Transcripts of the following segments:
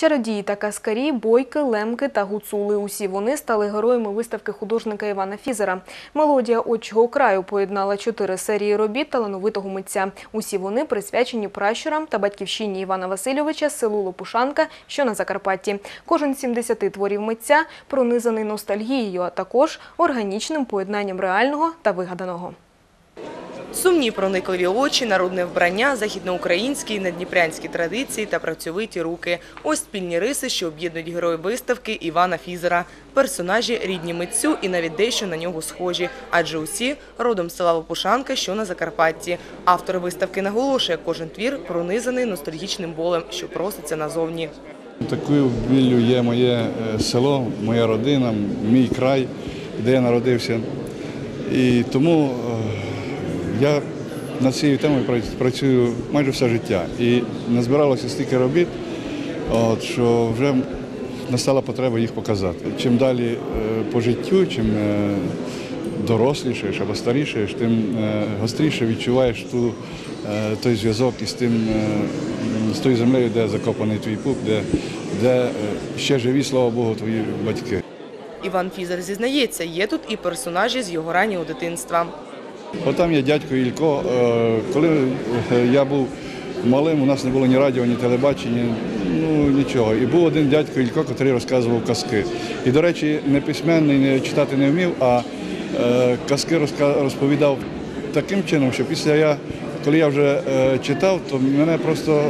Чародії та каскарі, бойки, лемки та гуцули. Усі вони стали героями виставки художника Івана Фізера. Мелодія «Отчого краю» поєднала чотири серії робіт талановитого митця. Усі вони присвячені пращурам та батьківщині Івана Васильовича, селу Лопушанка, що на Закарпатті. Кожен з 70 творів митця пронизаний ностальгією, а також органічним поєднанням реального та вигаданого. Сумні проникливі очі, народне вбрання, західноукраїнські надніпрянські традиції та працьовиті руки. Ось спільні риси, що об'єднують герої виставки Івана Фізера. Персонажі рідні митцю і навіть дещо на нього схожі, адже усі родом села Лопушанка, що на Закарпатті. Автор виставки наголошує, кожен твір пронизаний ностальгічним болем, що проситься назовні. Такою біллю є моє е, село, моя родина, мій край, де я народився. І тому е, я над цією темою пра- працюю майже все життя. І назбиралося стільки робіт, от, що вже настала потреба їх показати. Чим далі е, по життю, чим е, дорослішаєш або старішаєш, тим е, гостріше відчуваєш ту, той зв'язок із тим, з тою землею, де закопаний твій пуп, де, де ще живі, слава Богу, твої батьки. Іван Фізер зізнається, є тут і персонажі з його раннього дитинства. Отам є дядько Ілько. Е, Коли е, я був малим, у нас не було ні радіо, ні телебачення, ну нічого. І був один дядько Ілько, який розказував казки. І, до речі, не письменний, не читати не вмів, а е, казки розповідав таким чином, що після я, коли я вже читав, то мене просто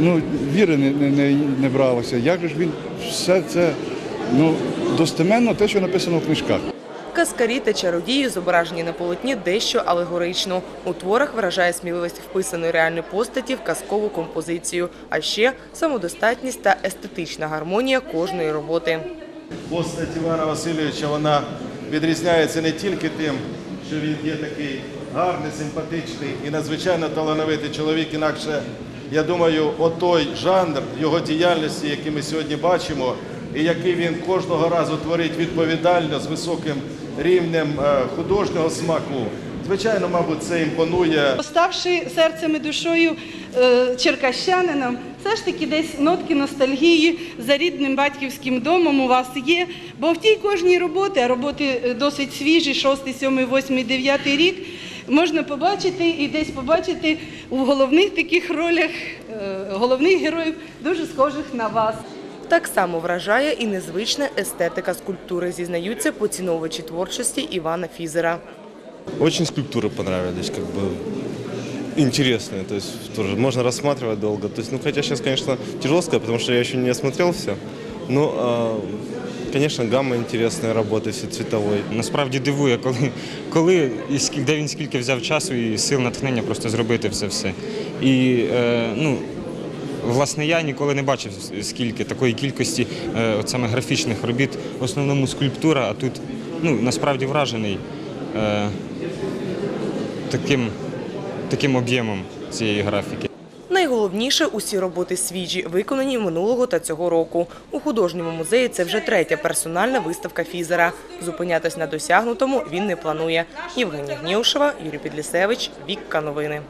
ну, віри не, не, не бралося. Як же ж він все це ну, достеменно те, що написано в книжках. Каскарі та чародії зображені на полотні дещо алегорично. У творах вражає сміливість вписаної реальної постаті в казкову композицію, а ще самодостатність та естетична гармонія кожної роботи. Постать Івана Васильовича вона відрізняється не тільки тим, що він є такий гарний, симпатичний і надзвичайно талановитий чоловік. Інакше, я думаю, отой жанр його діяльності, який ми сьогодні бачимо, і який він кожного разу творить відповідально з високим рівнем е, художнього смаку. Звичайно, мабуть, це імпонує Ставши серцем і душою е, черкащанином, все ж таки десь нотки ностальгії за рідним батьківським домом у вас є. Бо в тій кожній роботі, а роботи е, досить свіжі, 6, 7, 8, 9 рік, можна побачити і десь побачити у головних таких ролях головних героїв, дуже схожих на вас. Так само вражає і незвична естетика скульптури, зізнаються поціновувачі творчості Івана Фізера. Очень скульптуры понравились, как бы интересные, то есть тоже можно рассматривать долго. То есть, ну, хотя сейчас, конечно, тяжело сказать, потому что я еще не осмотрел все. Но, а, конечно, гамма интересная, работа все цветовой. Насправді дивує, коли, коли і скільки, де він скільки взяв часу і сил натхнення просто зробити все все. І е, ну, власне я ніколи не бачив скільки такої кількості е, от саме графічних робіт, в основному скульптура, а тут ну, насправді вражений е, таким, таким об'ємом цієї графіки. Найголовніше усі роботи свіжі, виконані минулого та цього року. У художньому музеї це вже третя персональна виставка Фізера. Зупинятись на досягнутому він не планує. Євгенія Гнєушева, Юрій Підлісевич, Вікка Новини.